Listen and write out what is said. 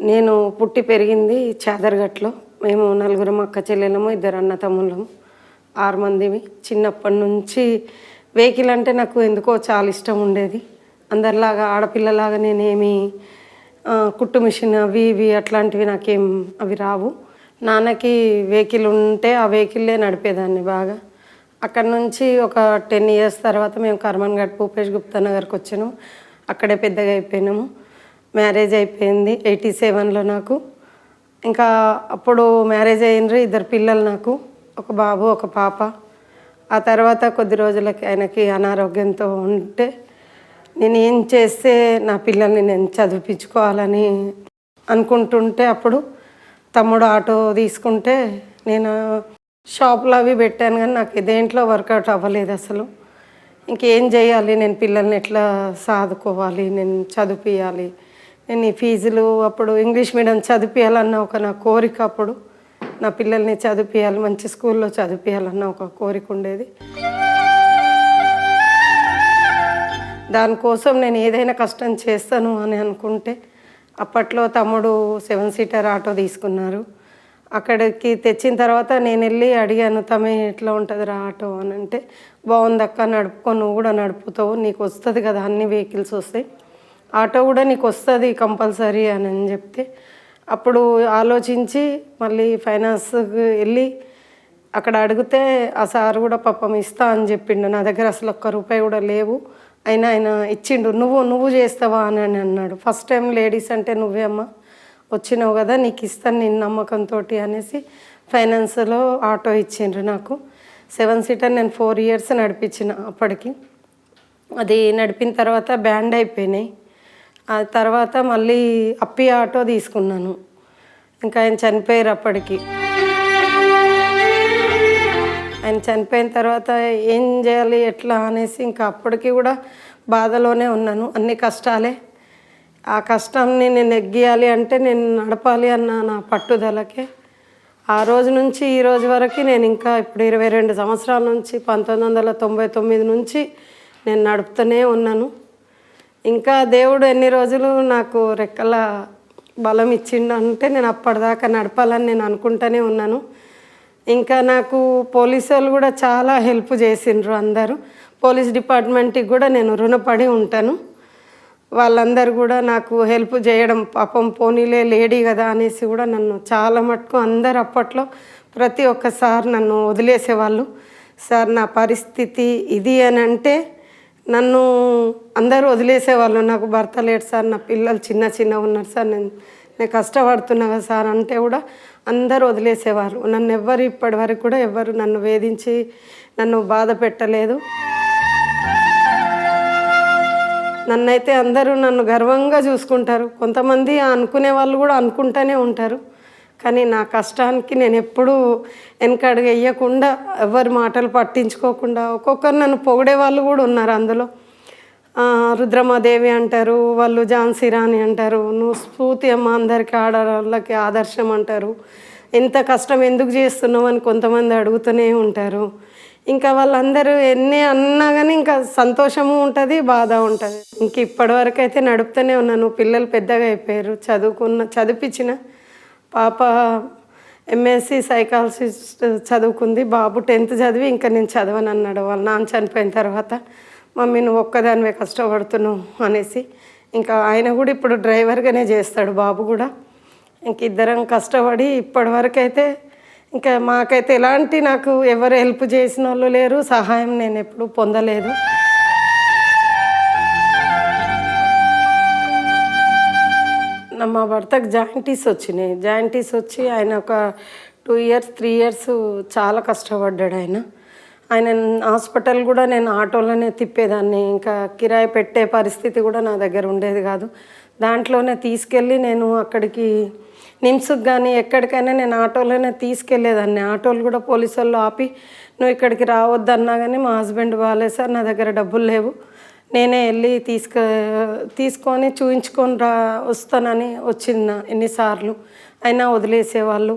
నేను పుట్టి పెరిగింది చాదర్గట్లో. మేము నలుగురం అక్క చెల్లెలము ఇద్దరు అన్న తమ్ముళ్ళము. ఆరు మందిమి. చిన్నప్పటి నుంచి వెహికల్ అంటే నాకు ఎందుకో చాలా ఇష్టం ఉండేది. అందరిలాగా ఆడపిల్లలాగా నేనేమి కుట్టు మిషన్ అవి ఇవి అట్లాంటివి నాకేం అవి రావు. నాన్నకి వెహికల్ ఉంటే ఆ వెహికల్లే నడిపేదాన్ని బాగా. అక్కడ నుంచి ఒక టెన్ ఇయర్స్ తర్వాత మేము కర్మన్ఘట్ భూపేష్ గుప్తా నగర్కి వచ్చాము అక్కడే పెద్దగా అయిపోయినాము. మ్యారేజ్ అయిపోయింది ఎయిటీ సెవెన్లో నాకు. ఇంకా అప్పుడు మ్యారేజ్ అయ్యిండ్రు ఇద్దరు పిల్లలు నాకు ఒక బాబు ఒక పాప. ఆ తర్వాత కొద్ది రోజులకి ఆయనకి అనారోగ్యంతో ఉంటే నేను ఏం చేస్తే నా పిల్లల్ని నేను చదివించుకోవాలని అనుకుంటుంటే అప్పుడు తమ్ముడు ఆటో తీసుకుంటే నేను షాప్లో అవి పెట్టాను కానీ నాకు దేంట్లో వర్కౌట్ అవ్వలేదు అసలు. ఇంకేం చేయాలి? నేను పిల్లల్ని ఎట్లా సాదుకోవాలి? నేను చదివియాలి నేను ఫీజులు అప్పుడు ఇంగ్లీష్ మీడియం చదివించాలన్న ఒక నా కోరిక అప్పుడు. నా పిల్లల్ని చదివించాలి మంచి స్కూల్లో చదివించాలన్న ఒక కోరిక ఉండేది. దానికోసం నేను ఏదైనా కష్టం చేస్తాను అని అనుకుంటే అప్పట్లో తమ్ముడు సెవెన్ సీటర్ ఆటో తీసుకున్నారు. అక్కడికి తెచ్చిన తర్వాత నేను వెళ్ళి అడిగాను తమే ఎట్లా ఉంటుంది రా ఆటో? అని అంటే బాగుంది అక్క నడుపుకో నువ్వు కూడా నడుపుతావు నీకు వస్తుంది కదా అన్ని వెహికల్స్ వస్తాయి. ఆటో కూడా నీకు వస్తుంది కంపల్సరీ అని అని చెప్తే అప్పుడు ఆలోచించి మళ్ళీ ఫైనాన్స్కి వెళ్ళి అక్కడ అడిగితే ఆ సార్ కూడా పాపం ఇస్తా అని చెప్పిండు. నా దగ్గర అసలు ఒక్క రూపాయి కూడా లేవు. అయినా ఆయన ఇచ్చిండు. నువ్వు నువ్వు చేస్తావా? అని అని అన్నాడు. ఫస్ట్ టైం లేడీస్ అంటే నువ్వే అమ్మ. వచ్చినావు కదా నీకు ఇస్తాను నేను నమ్మకంతో అనేసి ఫైనాన్స్లో ఆటో ఇచ్చిండ్రు నాకు. సెవెన్ సీటర్ నేను ఫోర్ ఇయర్స్ నడిపించిన అప్పటికి. అది నడిపిన తర్వాత బ్యాండ్ అయిపోయినాయి. ఆ తర్వాత మళ్ళీ అప్పి ఆటో తీసుకున్నాను. ఇంకా ఆయన చనిపోయారు అప్పటికి. ఆయన చనిపోయిన తర్వాత ఏం చేయాలి ఎట్లా అనేసి ఇంకా అప్పటికి కూడా బాధలోనే ఉన్నాను. అన్ని కష్టాలే. ఆ కష్టాన్ని నేను ఎగ్గియాలి అంటే నేను నడపాలి అన్న నా పట్టుదలకే. ఆ రోజు నుంచి ఈ రోజు వరకు నేను ఇంకా ఇప్పుడు ఇరవై రెండు సంవత్సరాల నుంచి పంతొమ్మిది వందల తొంభై తొమ్మిది నుంచి నేను నడుపుతూనే ఉన్నాను. ఇంకా దేవుడు ఎన్ని రోజులు నాకు రెక్కల బలం ఇచ్చిండు అంటే నేను అప్పటిదాకా నడపాలని నేను అనుకుంటూనే ఉన్నాను. ఇంకా నాకు పోలీసు వాళ్ళు కూడా చాలా హెల్ప్ చేసిండ్రు అందరూ. పోలీస్ డిపార్ట్మెంట్కి కూడా నేను రుణపడి ఉంటాను. వాళ్ళందరూ కూడా నాకు హెల్ప్ చేయడం పాపం పోనీలే లేడీ కదా అనేసి కూడా నన్ను చాలా మటుకు అందరు అప్పట్లో ప్రతి ఒక్కసారి నన్ను వదిలేసేవాళ్ళు. సార్ నా పరిస్థితి ఇది అని అంటే నన్ను అందరూ వదిలేసేవాళ్ళు. నాకు భర్త లేడు సార్ నా పిల్లలు చిన్న చిన్న ఉన్నారు సార్. నేను నేను కష్టపడుతున్నా కదా సార్ అంటే కూడా అందరూ వదిలేసేవారు. నన్ను ఎవ్వరు ఇప్పటి వరకు కూడా ఎవ్వరు నన్ను వేధించి నన్ను బాధ పెట్టలేదు. నన్నైతే అందరూ నన్ను గర్వంగా చూసుకుంటారు. కొంతమంది అనుకునే వాళ్ళు కూడా అనుకుంటూనే ఉంటారు. కానీ నా కష్టానికి నేను ఎప్పుడూ వెనకడుగు వేయకుండా ఎవరి మాటలు పట్టించుకోకుండా ఒక్కొక్కరు నన్ను పొగిడే వాళ్ళు కూడా ఉన్నారు అందులో. రుద్రమాదేవి అంటారు వాళ్ళు ఝాన్సీ రాణి అంటారు నువ్వు స్ఫూర్తి అమ్మ అందరికీ ఆడవాళ్ళకి ఆదర్శం అంటారు. ఎంత కష్టం ఎందుకు చేస్తున్నావు అని కొంతమంది అడుగుతూనే ఉంటారు. ఇంకా వాళ్ళందరూ ఎన్ని అన్నా కానీ ఇంకా సంతోషము ఉంటుంది బాధ ఉంటుంది. ఇంక ఇప్పటివరకు అయితే నడుపుతూనే ఉన్నాను పిల్లలు పెద్దగా అయిపోయారు చదువుకున్న చదివించిన పాప ఎంఎస్సి సైకాలజిస్ట్ చదువుకుంది. బాబు టెన్త్ చదివి ఇంకా నేను చదవను అన్నాడు. వాళ్ళ నాన్న చనిపోయిన తర్వాత మమ్మీ నువ్వు ఒక్కదానివే కష్టపడుతున్నావు అనేసి. ఇంకా ఆయన కూడా ఇప్పుడు డ్రైవర్గానే చేస్తాడు బాబు కూడా. ఇంక ఇద్దరం కష్టపడి ఇప్పటివరకు అయితే ఇంకా మాకైతే ఎలాంటి నాకు ఎవరు హెల్ప్ చేసిన వాళ్ళు లేరు. సహాయం నేను ఎప్పుడూ పొందలేదు. మా భర్తకు జాయింటీస్ వచ్చినాయి. జాయింటీస్ వచ్చి ఆయన ఒక టూ ఇయర్స్ త్రీ ఇయర్స్ చాలా కష్టపడ్డాడు ఆయన. ఆయన హాస్పిటల్ కూడా నేను ఆటోలోనే తిప్పేదాన్ని. ఇంకా కిరాయి పెట్టే పరిస్థితి కూడా నా దగ్గర ఉండేది కాదు. దాంట్లోనే తీసుకెళ్ళి నేను అక్కడికి నిమ్స్కి కానీ ఎక్కడికైనా నేను ఆటోలోనే తీసుకెళ్ళేదాన్ని. ఆటోలు కూడా పోలీసు వాళ్ళు ఆపి నువ్వు ఇక్కడికి రావద్దన్నా కానీ మా హస్బెండ్ బాగాలేదు సార్ నా దగ్గర డబ్బులు లేవు. నేనే వెళ్ళి తీసుకు తీసుకొని చూయించుకొని రా వస్తానని వచ్చిన ఎన్నిసార్లు. అయినా వదిలేసేవాళ్ళు.